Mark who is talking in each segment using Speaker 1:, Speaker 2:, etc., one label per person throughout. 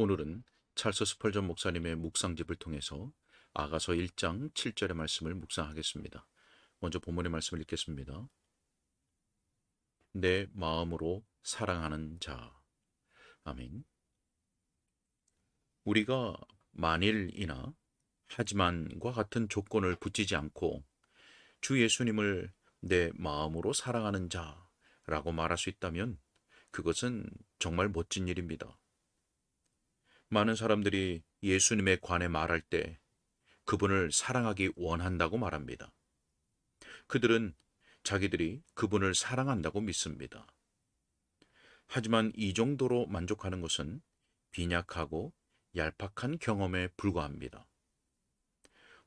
Speaker 1: 오늘은 찰스 스펄전 목사님의 묵상집을 통해서 아가서 1장 7절의 말씀을 묵상하겠습니다. 먼저 본문의 말씀을 읽겠습니다. 내 마음으로 사랑하는 자. 아멘. 우리가 만일이나 하지만과 같은 조건을 붙이지 않고 주 예수님을 내 마음으로 사랑하는 자라고 말할 수 있다면 그것은 정말 멋진 일입니다. 많은 사람들이 예수님에 관해 말할 때 그분을 사랑하기 원한다고 말합니다. 그들은 자기들이 그분을 사랑한다고 믿습니다. 하지만 이 정도로 만족하는 것은 빈약하고 얄팍한 경험에 불과합니다.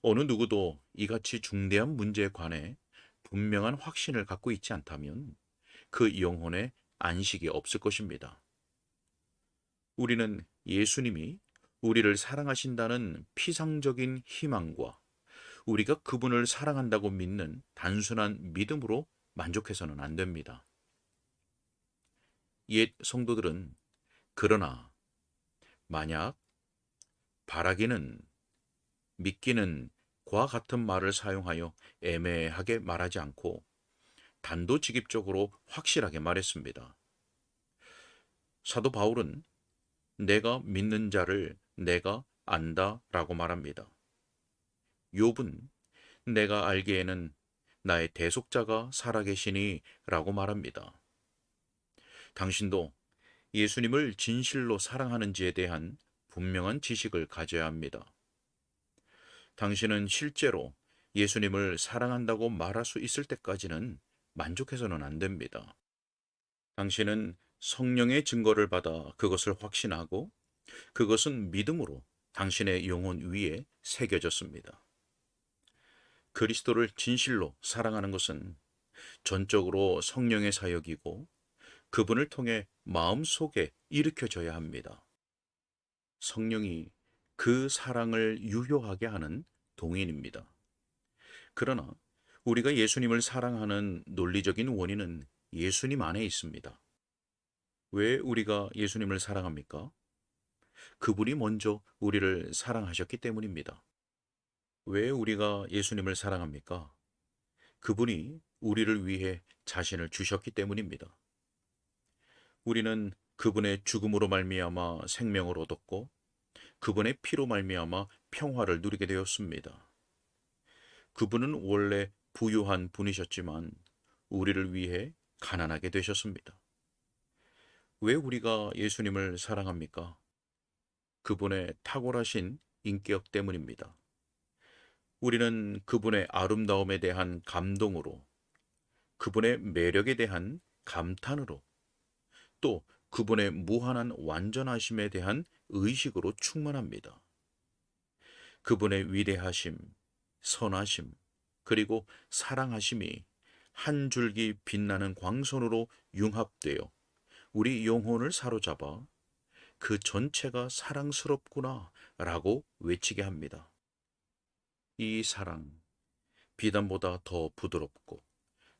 Speaker 1: 어느 누구도 이같이 중대한 문제에 관해 분명한 확신을 갖고 있지 않다면 그 영혼에 안식이 없을 것입니다. 우리는 예수님이 우리를 사랑하신다는 피상적인 희망과 우리가 그분을 사랑한다고 믿는 단순한 믿음으로 만족해서는 안 됩니다. 옛 성도들은 그러나 만약 바라기는 믿기는 과 같은 말을 사용하여 애매하게 말하지 않고 단도직입적으로 확실하게 말했습니다. 사도 바울은 내가 믿는 자를 내가 안다 라고 말합니다. 욥은 내가 알기에는 나의 대속자가 살아계시니 라고 말합니다. 당신도 예수님을 진실로 사랑하는지에 대한 분명한 지식을 가져야 합니다. 당신은 실제로 예수님을 사랑한다고 말할 수 있을 때까지는 만족해서는 안 됩니다. 당신은 성령의 증거를 받아 그것을 확신하고 그것은 믿음으로 당신의 영혼 위에 새겨졌습니다. 그리스도를 진실로 사랑하는 것은 전적으로 성령의 사역이고 그분을 통해 마음 속에 일으켜져야 합니다. 성령이 그 사랑을 유효하게 하는 동인입니다. 그러나 우리가 예수님을 사랑하는 논리적인 원인은 예수님 안에 있습니다. 왜 우리가 예수님을 사랑합니까? 그분이 먼저 우리를 사랑하셨기 때문입니다. 왜 우리가 예수님을 사랑합니까? 그분이 우리를 위해 자신을 주셨기 때문입니다. 우리는 그분의 죽음으로 말미암아 생명을 얻었고 그분의 피로 말미암아 평화를 누리게 되었습니다. 그분은 원래 부유한 분이셨지만 우리를 위해 가난하게 되셨습니다. 왜 우리가 예수님을 사랑합니까? 그분의 탁월하신 인격 때문입니다. 우리는 그분의 아름다움에 대한 감동으로, 그분의 매력에 대한 감탄으로, 또 그분의 무한한 완전하심에 대한 의식으로 충만합니다. 그분의 위대하심, 선하심, 그리고 사랑하심이 한 줄기 빛나는 광선으로 융합되어 우리 영혼을 사로잡아 그 전체가 사랑스럽구나 라고 외치게 합니다. 이 사랑, 비단보다 더 부드럽고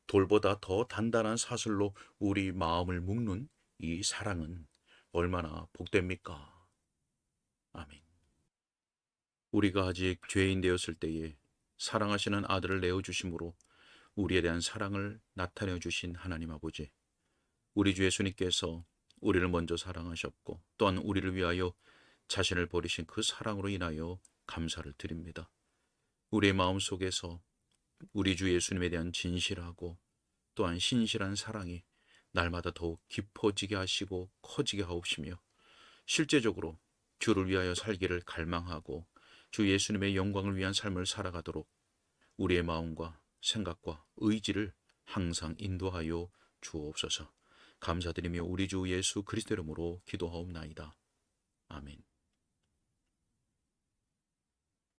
Speaker 1: 돌보다 더 단단한 사슬로 우리 마음을 묶는 이 사랑은 얼마나 복됩니까? 아멘. 우리가 아직 죄인 되었을 때에 사랑하시는 아들을 내어 주심으로 우리에 대한 사랑을 나타내 주신 하나님 아버지. 우리 주 예수님께서 우리를 먼저 사랑하셨고 또한 우리를 위하여 자신을 버리신 그 사랑으로 인하여 감사를 드립니다. 우리의 마음 속에서 우리 주 예수님에 대한 진실하고 또한 신실한 사랑이 날마다 더욱 깊어지게 하시고 커지게 하옵시며 실제적으로 주를 위하여 살기를 갈망하고 주 예수님의 영광을 위한 삶을 살아가도록 우리의 마음과 생각과 의지를 항상 인도하여 주옵소서. 감사드리며 우리 주 예수 그리스도 이름으로 기도하옵나이다. 아멘.